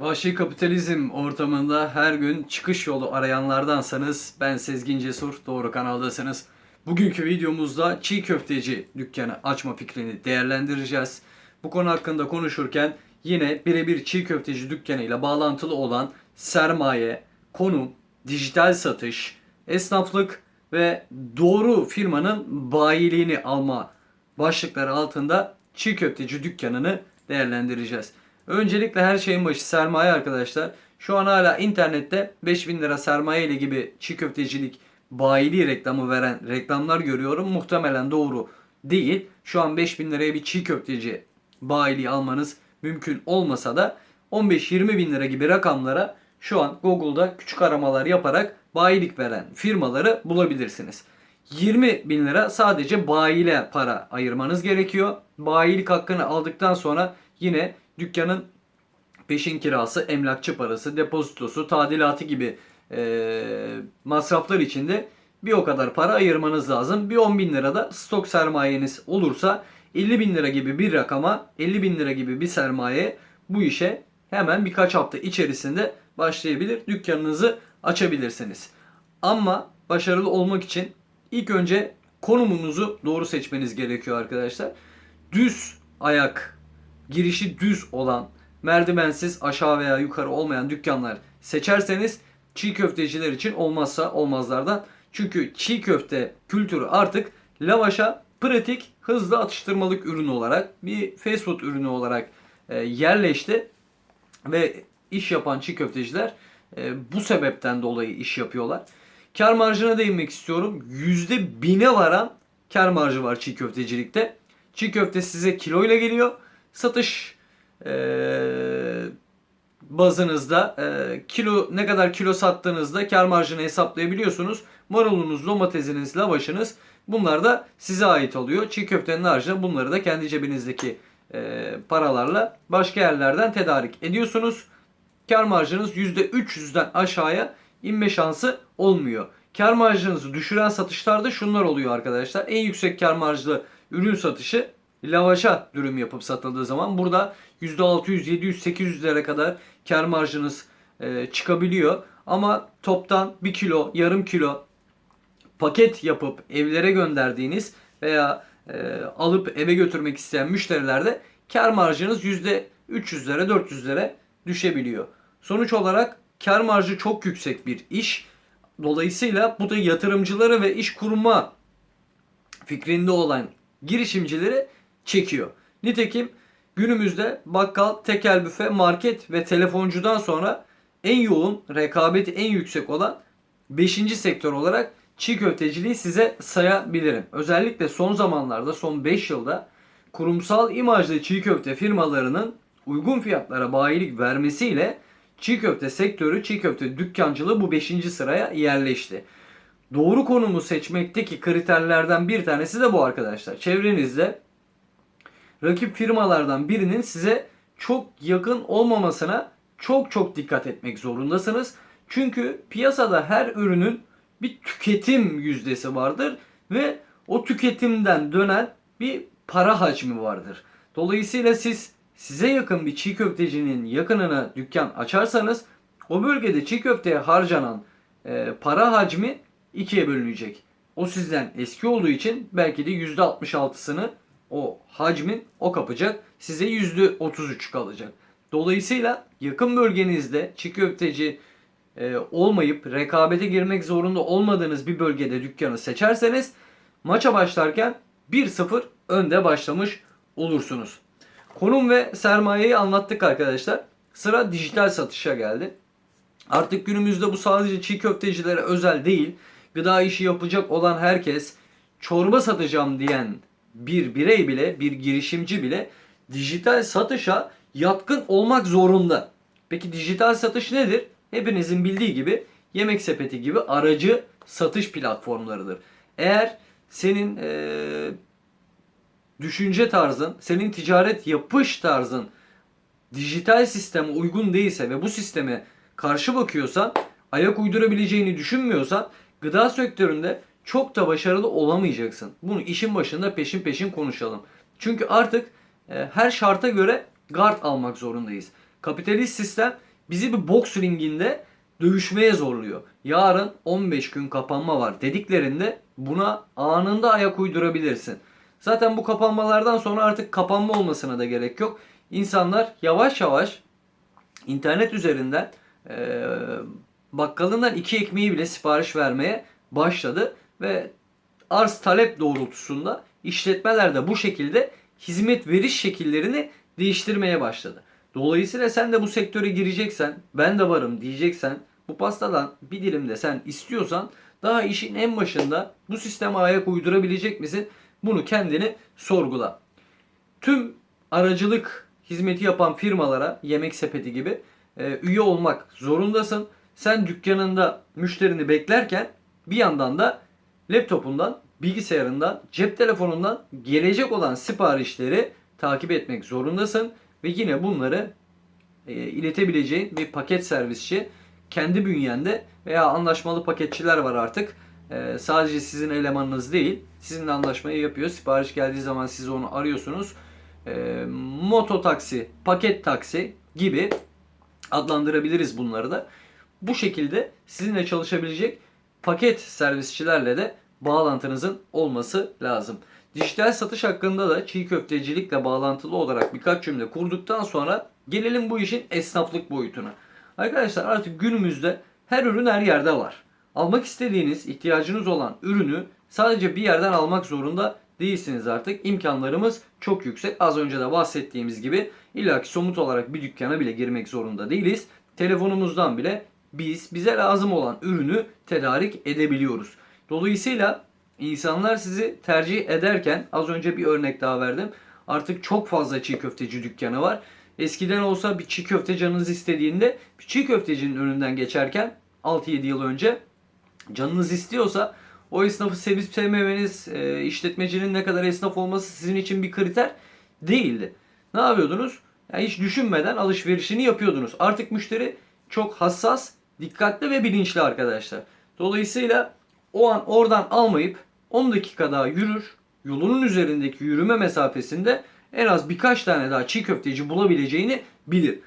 Vahşi kapitalizm ortamında her gün çıkış yolu arayanlardansanız ben Sezgin Cesur doğru kanaldasınız. Bugünkü videomuzda çiğ köfteci dükkanı açma fikrini değerlendireceğiz. Bu konu hakkında konuşurken yine birebir çiğ köfteci dükkanı ile bağlantılı olan sermaye, konum, dijital satış, esnaflık ve doğru firmanın bayiliğini alma başlıkları altında çiğ köfteci dükkanını değerlendireceğiz. Öncelikle her şeyin başı sermaye arkadaşlar. Şu an hala internette 5000 lira sermaye ile gibi çiğ köftecilik bayiliği reklamı veren reklamlar görüyorum. Muhtemelen doğru değil. Şu an 5000 liraya bir çiğ köfteci bayiliği almanız mümkün olmasa da 15-20 bin lira gibi rakamlara şu an Google'da küçük aramalar yaparak bayilik veren firmaları bulabilirsiniz. 20 bin lira sadece bayile para ayırmanız gerekiyor. Bayilik hakkını aldıktan sonra yine dükkanın peşin kirası, emlakçı parası, depozitosu, tadilatı gibi eee, masraflar için de bir o kadar para ayırmanız lazım. Bir 10 bin lira da stok sermayeniz olursa 50 bin lira gibi bir rakama 50 bin lira gibi bir sermaye bu işe hemen birkaç hafta içerisinde başlayabilir. Dükkanınızı açabilirsiniz. Ama başarılı olmak için ilk önce konumunuzu doğru seçmeniz gerekiyor arkadaşlar. Düz ayak girişi düz olan merdivensiz aşağı veya yukarı olmayan dükkanlar seçerseniz çiğ köfteciler için olmazsa olmazlardan. Çünkü çiğ köfte kültürü artık lavaşa pratik hızlı atıştırmalık ürünü olarak bir fast food ürünü olarak e, yerleşti ve iş yapan çiğ köfteciler e, bu sebepten dolayı iş yapıyorlar. Kar marjına değinmek istiyorum. %1000'e varan kar marjı var çiğ köftecilikte. Çiğ köfte size kiloyla geliyor. Satış e, bazınızda e, kilo ne kadar kilo sattığınızda kar marjını hesaplayabiliyorsunuz. Marulunuz, domatesiniz, lavaşınız bunlar da size ait oluyor. Çiğ köftenin haricinde bunları da kendi cebinizdeki e, paralarla başka yerlerden tedarik ediyorsunuz. Kar marjınız %300'den aşağıya inme şansı olmuyor. Kar marjınızı düşüren satışlarda şunlar oluyor arkadaşlar. En yüksek kar marjlı ürün satışı lavaşa dürüm yapıp satıldığı zaman burada %600, 700, 800'lere kadar kar marjınız e, çıkabiliyor. Ama toptan 1 kilo, yarım kilo paket yapıp evlere gönderdiğiniz veya e, alıp eve götürmek isteyen müşterilerde kar marjınız %300'lere 400'lere düşebiliyor. Sonuç olarak kar marjı çok yüksek bir iş. Dolayısıyla bu da yatırımcıları ve iş kurma fikrinde olan girişimcileri çekiyor. Nitekim günümüzde bakkal, tekel büfe, market ve telefoncudan sonra en yoğun, rekabeti en yüksek olan 5. sektör olarak çiğ köfteciliği size sayabilirim. Özellikle son zamanlarda, son 5 yılda kurumsal imajlı çiğ köfte firmalarının uygun fiyatlara bayilik vermesiyle çiğ köfte sektörü, çiğ köfte dükkancılığı bu 5. sıraya yerleşti. Doğru konumu seçmekteki kriterlerden bir tanesi de bu arkadaşlar. Çevrenizde rakip firmalardan birinin size çok yakın olmamasına çok çok dikkat etmek zorundasınız. Çünkü piyasada her ürünün bir tüketim yüzdesi vardır ve o tüketimden dönen bir para hacmi vardır. Dolayısıyla siz size yakın bir çiğ köftecinin yakınına dükkan açarsanız o bölgede çiğ köfteye harcanan e, para hacmi ikiye bölünecek. O sizden eski olduğu için belki de %66'sını o hacmin o kapacak. Size %33 kalacak. Dolayısıyla yakın bölgenizde çiğ köfteci e, olmayıp rekabete girmek zorunda olmadığınız bir bölgede dükkanı seçerseniz maça başlarken 1-0 önde başlamış olursunuz. Konum ve sermayeyi anlattık arkadaşlar. Sıra dijital satışa geldi. Artık günümüzde bu sadece çiğ köftecilere özel değil. Gıda işi yapacak olan herkes, çorba satacağım diyen bir birey bile, bir girişimci bile dijital satışa yatkın olmak zorunda. Peki dijital satış nedir? Hepinizin bildiği gibi yemek sepeti gibi aracı satış platformlarıdır. Eğer senin eee, düşünce tarzın, senin ticaret yapış tarzın dijital sisteme uygun değilse ve bu sisteme karşı bakıyorsan, ayak uydurabileceğini düşünmüyorsan gıda sektöründe çok da başarılı olamayacaksın. Bunu işin başında peşin peşin konuşalım. Çünkü artık e, her şarta göre guard almak zorundayız. Kapitalist sistem bizi bir boks ringinde dövüşmeye zorluyor. Yarın 15 gün kapanma var dediklerinde buna anında ayak uydurabilirsin. Zaten bu kapanmalardan sonra artık kapanma olmasına da gerek yok. İnsanlar yavaş yavaş internet üzerinden e, bakkalından iki ekmeği bile sipariş vermeye başladı ve arz talep doğrultusunda işletmeler de bu şekilde hizmet veriş şekillerini değiştirmeye başladı. Dolayısıyla sen de bu sektöre gireceksen, ben de varım diyeceksen, bu pastadan bir dilim de sen istiyorsan daha işin en başında bu sisteme ayak uydurabilecek misin? Bunu kendini sorgula. Tüm aracılık hizmeti yapan firmalara yemek sepeti gibi e, üye olmak zorundasın. Sen dükkanında müşterini beklerken bir yandan da laptopundan, bilgisayarından, cep telefonundan gelecek olan siparişleri takip etmek zorundasın ve yine bunları e, iletebileceğin bir paket servisçi kendi bünyende veya anlaşmalı paketçiler var artık. E, sadece sizin elemanınız değil, sizinle anlaşmayı yapıyor. Sipariş geldiği zaman siz onu arıyorsunuz. E, moto taksi, paket taksi gibi adlandırabiliriz bunları da. Bu şekilde sizinle çalışabilecek paket servisçilerle de bağlantınızın olması lazım. Dijital satış hakkında da çiğ köftecilikle bağlantılı olarak birkaç cümle kurduktan sonra gelelim bu işin esnaflık boyutuna. Arkadaşlar artık günümüzde her ürün her yerde var. Almak istediğiniz, ihtiyacınız olan ürünü sadece bir yerden almak zorunda değilsiniz artık. İmkanlarımız çok yüksek. Az önce de bahsettiğimiz gibi illaki somut olarak bir dükkana bile girmek zorunda değiliz. Telefonumuzdan bile biz bize lazım olan ürünü tedarik edebiliyoruz. Dolayısıyla insanlar sizi tercih ederken az önce bir örnek daha verdim. Artık çok fazla çiğ köfteci dükkanı var. Eskiden olsa bir çiğ köfte canınız istediğinde bir çiğ köftecinin önünden geçerken 6-7 yıl önce canınız istiyorsa o esnafı sevip sevmemeniz, e, işletmecinin ne kadar esnaf olması sizin için bir kriter değildi. Ne yapıyordunuz? Yani hiç düşünmeden alışverişini yapıyordunuz. Artık müşteri çok hassas, dikkatli ve bilinçli arkadaşlar. Dolayısıyla o an oradan almayıp 10 dakika daha yürür, yolunun üzerindeki yürüme mesafesinde en az birkaç tane daha çiğ köfteci bulabileceğini bilir.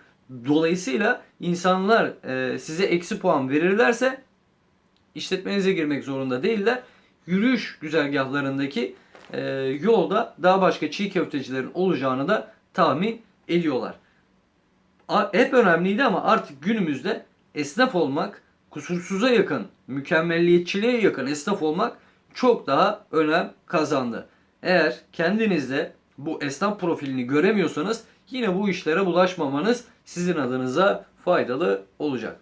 Dolayısıyla insanlar e, size eksi puan verirlerse işletmenize girmek zorunda değiller. Yürüyüş güzergahlarındaki e, yolda daha başka çiğ köftecilerin olacağını da tahmin ediyorlar. A- Hep önemliydi ama artık günümüzde esnaf olmak, kusursuza yakın, mükemmelliyetçiliğe yakın esnaf olmak çok daha önem kazandı. Eğer kendinizde bu esnaf profilini göremiyorsanız yine bu işlere bulaşmamanız sizin adınıza faydalı olacak.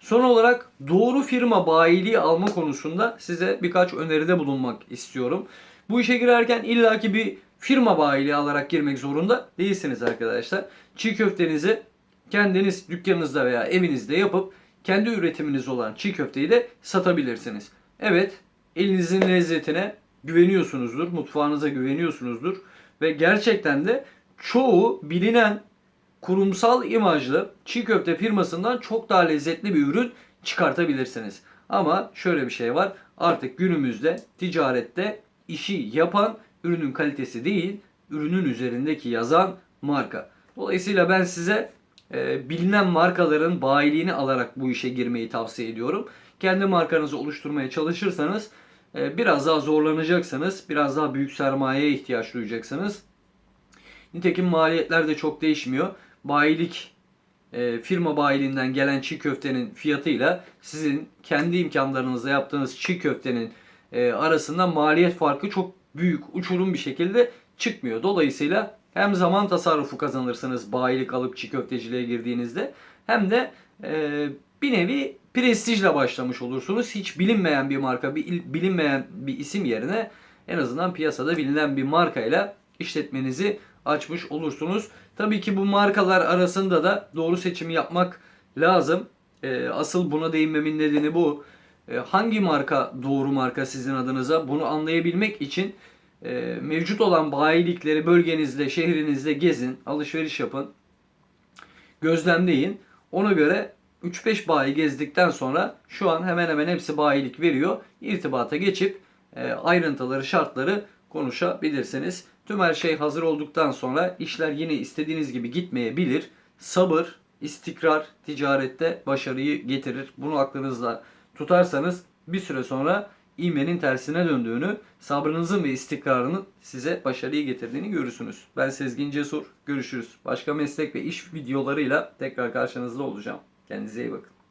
Son olarak doğru firma bayiliği alma konusunda size birkaç öneride bulunmak istiyorum. Bu işe girerken illaki bir firma bayiliği alarak girmek zorunda değilsiniz arkadaşlar. Çiğ köftenizi kendiniz dükkanınızda veya evinizde yapıp kendi üretiminiz olan çiğ köfteyi de satabilirsiniz. Evet, elinizin lezzetine güveniyorsunuzdur, mutfağınıza güveniyorsunuzdur ve gerçekten de çoğu bilinen kurumsal imajlı çiğ köfte firmasından çok daha lezzetli bir ürün çıkartabilirsiniz. Ama şöyle bir şey var. Artık günümüzde ticarette işi yapan ürünün kalitesi değil, ürünün üzerindeki yazan marka. Dolayısıyla ben size e, bilinen markaların bayiliğini alarak bu işe girmeyi tavsiye ediyorum. Kendi markanızı oluşturmaya çalışırsanız e, biraz daha zorlanacaksınız. Biraz daha büyük sermayeye ihtiyaç duyacaksınız. Nitekim maliyetler de çok değişmiyor. Bayilik e, firma bayiliğinden gelen çiğ köftenin fiyatıyla sizin kendi imkanlarınızla yaptığınız çiğ köftenin e, arasında maliyet farkı çok büyük, uçurum bir şekilde çıkmıyor. Dolayısıyla hem zaman tasarrufu kazanırsınız bayilik alıp çiğ köfteciliğe girdiğinizde hem de e, bir nevi prestijle başlamış olursunuz. Hiç bilinmeyen bir marka, bir il- bilinmeyen bir isim yerine en azından piyasada bilinen bir markayla işletmenizi açmış olursunuz. Tabii ki bu markalar arasında da doğru seçimi yapmak lazım. Ee, asıl buna değinmemin nedeni bu. Ee, hangi marka doğru marka sizin adınıza? Bunu anlayabilmek için e, mevcut olan bayilikleri bölgenizde, şehrinizde gezin, alışveriş yapın, gözlemleyin. Ona göre 3-5 bayi gezdikten sonra şu an hemen hemen hepsi bayilik veriyor. İrtibata geçip e, ayrıntıları, şartları konuşabilirsiniz. Tüm her şey hazır olduktan sonra işler yine istediğiniz gibi gitmeyebilir. Sabır, istikrar ticarette başarıyı getirir. Bunu aklınızda tutarsanız bir süre sonra ivmenin tersine döndüğünü, sabrınızın ve istikrarının size başarıyı getirdiğini görürsünüz. Ben Sezgin Cesur. Görüşürüz. Başka meslek ve iş videolarıyla tekrar karşınızda olacağım. Kendinize iyi bakın.